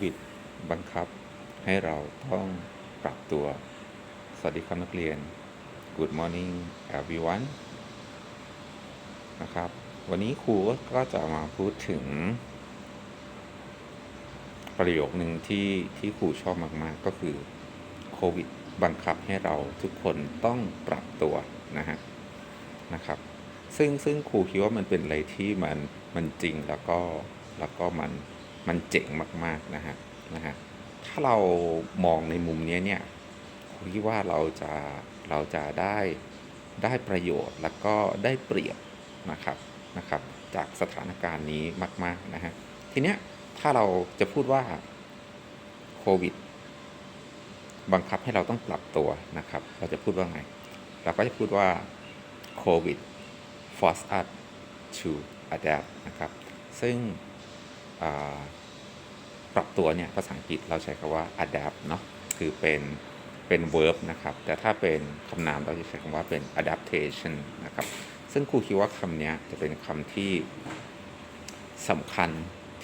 วิด บังคับ ให้เราต้องปรับตัว สวัสดีครับนักเรียน Good morning everyone นะครับ วันนี้ครูก็จะมาพูดถึง ประโยคหนึ่งที่ที่ครูชอบมาก ๆ ก็คือโควิด บังคับให้เราทุกคนต้องปรับตัวนะฮะนะครับซึ่งซึ่งครูคิดว่ามันเป็นอะไรที่มันมันจริงแล้วก็แล้วก็มัน มันเจ๋งมากๆนะฮะนะฮะถ้าเรามองในมุมนี้เนี่ยครูคิดว่าเราจะเราจะได้ได้ประโยชน์แล้วก็ได้เปรียบนะครับนะครับ จากสถานการณ์นี้มากๆนะฮะทีเนี้ยถ้าเราจะพูดว่าโควิดบังคับให้เราต้องปรับตัวนะครับ เราจะพูดว่าไง เราก็จะพูดว่าโควิด force us to adapt นะครับ ซึ่ง ปรับตัวเนี่ยภาษาอังกฤษเราใช้คำว่า adapt เนาะคือเป็นเป็น verb นะครับ แต่ถ้าเป็นคำนามเราจะใช้คำว่าเป็น adaptation นะครับ ซึ่งครูคิดว่าคำนี้จะเป็นคำที่สำคัญ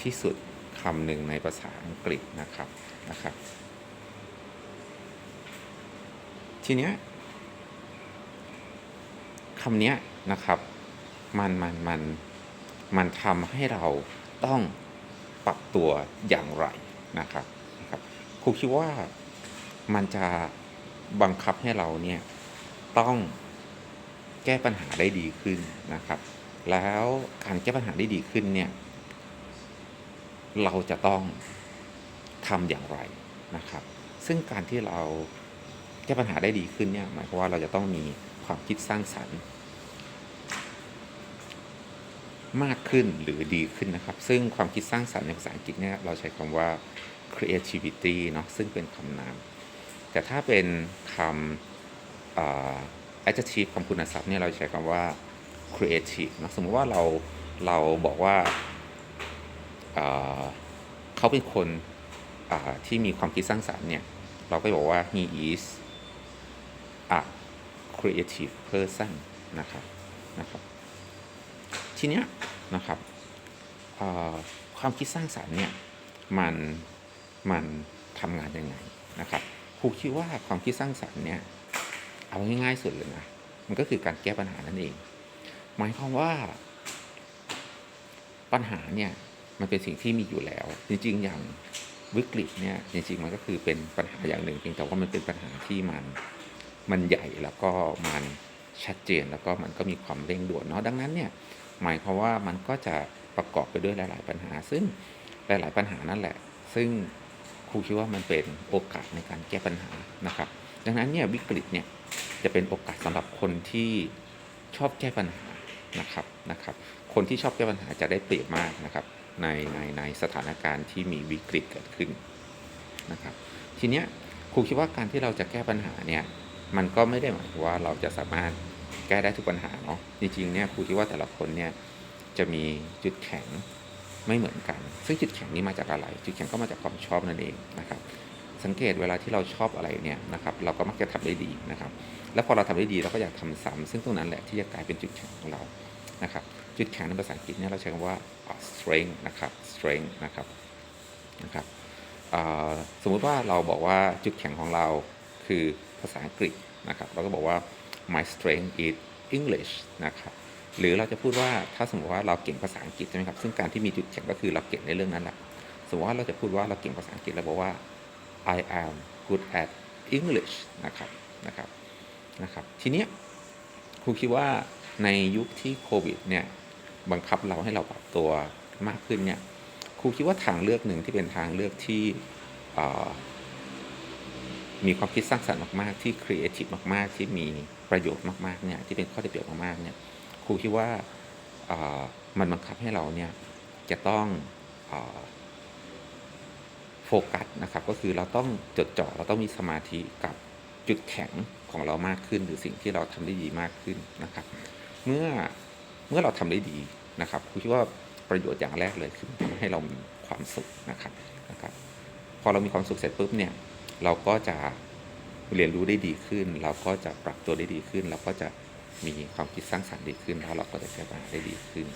ที่สุดคำหนึ่งในภาษาอังกฤษนะครับนะครับ ทีเนี้ยคำเนี้ยนะครับ มันมันมันมันทำให้เราต้อง ปรับตัวอย่างไรนะครับนะครับครูคิดว่ามันจะบังคับให้เราเนี่ยต้องแก้ปัญหาได้ดีขึ้นนะครับ แล้วการแก้ปัญหาได้ดีขึ้นเนี่ยเราจะต้องทำอย่างไรนะครับ ซึ่งการที่เราแก้ปัญหาได้ดีขึ้นเนี่ยหมายความว่าเราจะต้องมีความคิดสร้างสรรค์ มากขึ้นหรือดีขึ้นนะครับ ซึ่งความคิดสร้างสรรค์ในภาษาอังกฤษเนี่ยเราใช้คำว่า creativity เนาะซึ่งเป็นคำนาม แต่ถ้าเป็นคำ adjective คำคุณศัพท์เนี่ยเราใช้คำว่า creative นะสมมติว่าเราเราบอกว่าอ่าเขาเป็นคนที่มีความคิดสร้างสรรค์เนี่ยเราก็จะบอกว่า he is a creative person นะครับนะครับ ทีเนี้ยนะครับความคิดสร้างสรรค์เนี่ยมันมันทำงานยังไงนะครับครูคิดว่าความคิดสร้างสรรค์เนี่ยเอาง่ายๆสุดเลยนะมันก็คือการแก้ปัญหานั่นเอง หมายความว่าปัญหาเนี่ยมันเป็นสิ่งที่มีอยู่แล้ว จริงๆอย่างวิกฤตเนี่ยจริงๆมันก็คือเป็นปัญหาอย่างหนึ่งเพียงแต่ว่ามันเป็นปัญหาที่มันมันใหญ่แล้วก็มันชัดเจนแล้วก็มันก็มีความเร่งด่วนเนาะดังนั้นเนี่ย หมายความว่ามันก็จะประกอบไปด้วยหลาย ๆ ปัญหา ซึ่งหลาย ๆ ปัญหานั่นแหละ ซึ่งครูคิดว่ามันเป็นโอกาสในการแก้ปัญหานะครับ ดังนั้นเนี่ยวิกฤตเนี่ยจะเป็นโอกาสสำหรับคนที่ชอบแก้ปัญหานะครับนะครับ คนที่ชอบแก้ปัญหาจะได้เปรียบมากนะครับ ในในในสถานการณ์ที่มีวิกฤตเกิดขึ้นนะครับ ทีเนี้ยครูคิดว่าการที่เราจะแก้ปัญหาเนี่ยมันก็ไม่ได้หมายว่าเราจะสามารถ แก้ได้ทุกปัญหาเนาะจริงๆเนี่ยครูคิดว่าแต่ละคนเนี่ยจะมีจุดแข็งไม่เหมือนกัน ซึ่งจุดแข็งนี้มาจากอะไร จุดแข็งก็มาจากความชอบนั่นเองนะครับ สังเกตเวลาที่เราชอบอะไรเนี่ยนะครับเราก็มักจะทำได้ดีนะครับ แล้วพอเราทำได้ดีเราก็อยากทำซ้ำซึ่งตรงนั้นแหละที่จะกลายเป็นจุดแข็งของเรานะครับจุดแข็งในภาษาอังกฤษเนี่ยเราใช้คำว่า strength นะครับ strength นะครับนะครับสมมุติว่าเราบอกว่าจุดแข็งของเราคือภาษาอังกฤษนะครับ เราก็บอกว่า my strength is English นะครับหรือเราจะพูดว่าถ้าสมมติว่าเราเก่งภาษาอังกฤษใช่ไหมครับซึ่งการที่มีจุดแข็งก็คือเราเก่งในเรื่องนั้นแหละสมมติว่าเราจะพูดว่าเราเก่งภาษาอังกฤษเราบอกว่า I am good at English นะครับนะครับนะครับทีเนี้ยครูคิดว่าในยุคที่โควิดเนี่ยบังคับเราให้เราปรับตัวมากขึ้นเนี่ยครูคิดว่าทางเลือกหนึ่งที่เป็นทางเลือกที่ มีความคิดสร้างสรรค์มากๆ ที่ครีเอทีฟมาก ๆ ที่มีประโยชน์มากๆเนี่ยที่เป็นข้อได้เปรียบมากๆเนี่ยครูคิดว่ามันบังคับให้เราเนี่ยจะต้องอโฟกัสนะครับก็คือเราต้องจดจ่อเราต้องมีสมาธิกับจุดแข็งของเรามากขึ้น หรือสิ่งที่เราทำได้ดีมากขึ้นนะครับ เมื่อเมื่อเราทำได้ดีนะครับครูคิดว่าประโยชน์อย่างแรกเลยคือทำให้เรามีความสุขนะครับนะครับ พอเรามีความสุขเสร็จปุ๊บเนี่ย เราก็จะเรียนรู้ได้ดีขึ้น เราก็จะปรับตัวได้ดีขึ้น เราก็จะมีความคิดสร้างสรรค์ดีขึ้น แล้วเราก็จะแก้ปัญหาได้ดีขึ้น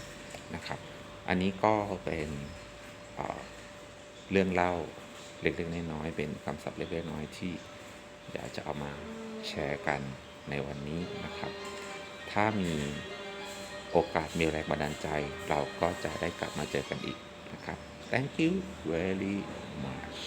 นะครับ อันนี้ก็เป็นเเรื่องเล่าเล็กๆน้อยๆเป็นคำศัพท์เล็กๆน้อยๆที่อยากจะเอามาแชร์กันในวันนี้นะครับ ถ้ามีโอกาสมีแรงบันดาลใจ เราก็จะได้กลับมาเจอกันอีกนะครับ thank you very much